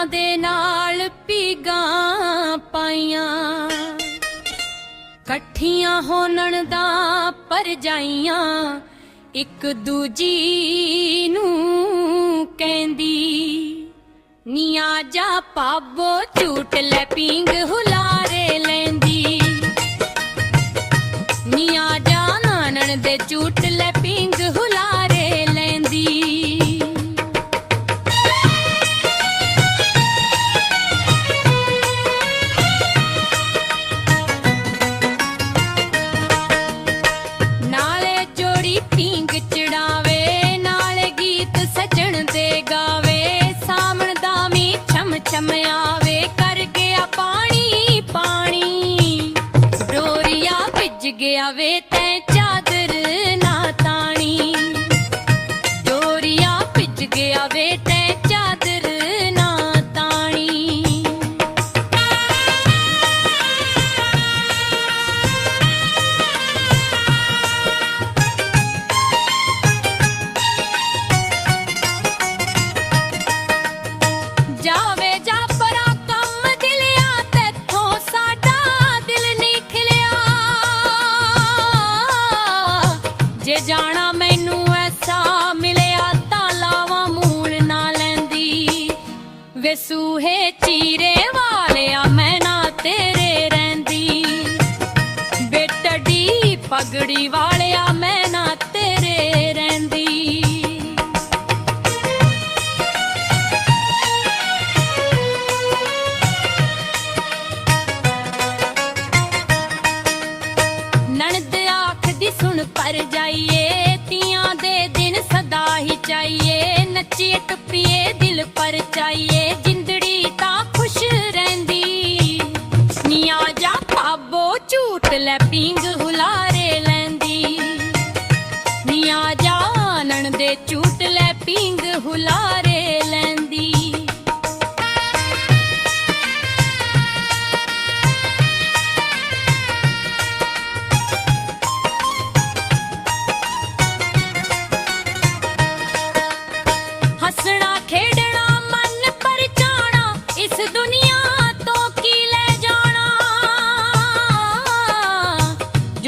ਫੁੱਲਾਂ ਦੇ ਨਾਲ ਪੀਗਾਂ ਪਾਈਆਂ। ਇਕੱਠੀਆਂ ਹੋਣਨ ਦਾ ਪਰਜਾਈਆਂ ਇੱਕ ਦੂਜੀ ਨੂੰ ਕਹਿੰਦੀ, ਨੀਆ ਜਾ ਪਾਬੋ ਝੂਟ ਲੈ ਪੀਂਗ ਹੁਲਾਰੇ ਲੈਂਦੀ। ਨੀਆ ਜਾ ਨਾਨਣ ਦੇ ਝੂਟ ਲੈ ਪੀਂਗ ਹੁਲਾਰੇ ਛਮ ਛਮ ਕਰ ਗਿਆ ਪਾਣੀ ਪਾਣੀ। ਡੋਰੀਆ ਭਿੱਜ ਗਿਆ ਵੇ ਤੈ ਜੇ ਜਾਣਾ ਮੈਨੂੰ ਐਸਾ ਮਿਲਿਆ ਤਾਂ ਲਾਵਾਂ ਮੂਲ ਨਾ ਲੈਂਦੀ। ਵੇ ਸੂਹੇ ਚੀਰੇ ਵਾਲਿਆ ਮੈਂ ਨਾ ਤੇਰੇ ਰਹਿੰਦੀ। ਬੇਟੜੀ ਪਗੜੀ ਵਾਲਿਆ ਮੈਂ ਨਾ ਤੇਰੇ ਰਹਿੰਦੀ। ਨਣਦ ਆਖਦੀ, ਸੁਣ ਪਰ ਜਾ ਨੱਚੀਏ ਟੱਪੀਏ ਦਿਲ ਪਰਚਾਈਏ ਜਿੰਦੜੀ ਤਾਂ ਖੁਸ਼ ਰਹਿੰਦੀ। ਨੀਆਂ ਜਾ ਪਾਬੋ ਝੂਟ ਲੈ ਪੀਂਗ ਹੁਲਾਰੇ ਲੈਂਦੀ। ਨੀਆਂ ਜਾਣਨ ਦੇ ਝੂਟ ਲੈ ਪੀਂਗ ਹੁਲਾਰੇ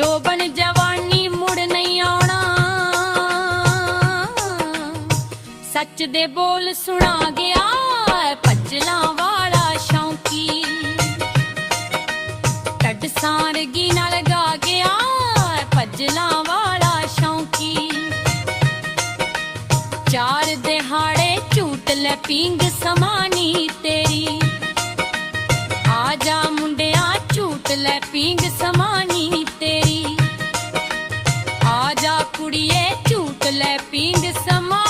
ਜੋ ਜਵਾਨੀ ਮੁੜ ਨਹੀਂ ਆਉਣਾ। ਸੱਚ ਦੇ ਬੋਲ ਸੁਣਾ ਗਿਆ, ਭੱਜਲਾਂ ਵਾਲਾ ਸ਼ੌਂਕੀ। ਟੱਡ ਸਾਰਗੀ ਨਾਲ ਗਾ ਗਿਆ, ਭੱਜਲਾਂ ਵਾਲਾ ਸ਼ੌਂਕੀ। ਚਾਰ ਦਿਹਾੜੇ ਝੂਟ ਲੈ ਪੀਂਗ ਸਮਾਨੀ ਤੇਰੀ। ਆ ਜਾ ਮੁੰਡਿਆ, ਝੂਟ ਲੈ ਪੀਂਗ ਸਮਾਨੀ ਝੂਟ ਲੈ ਪੀਂਦ ਸਮਾ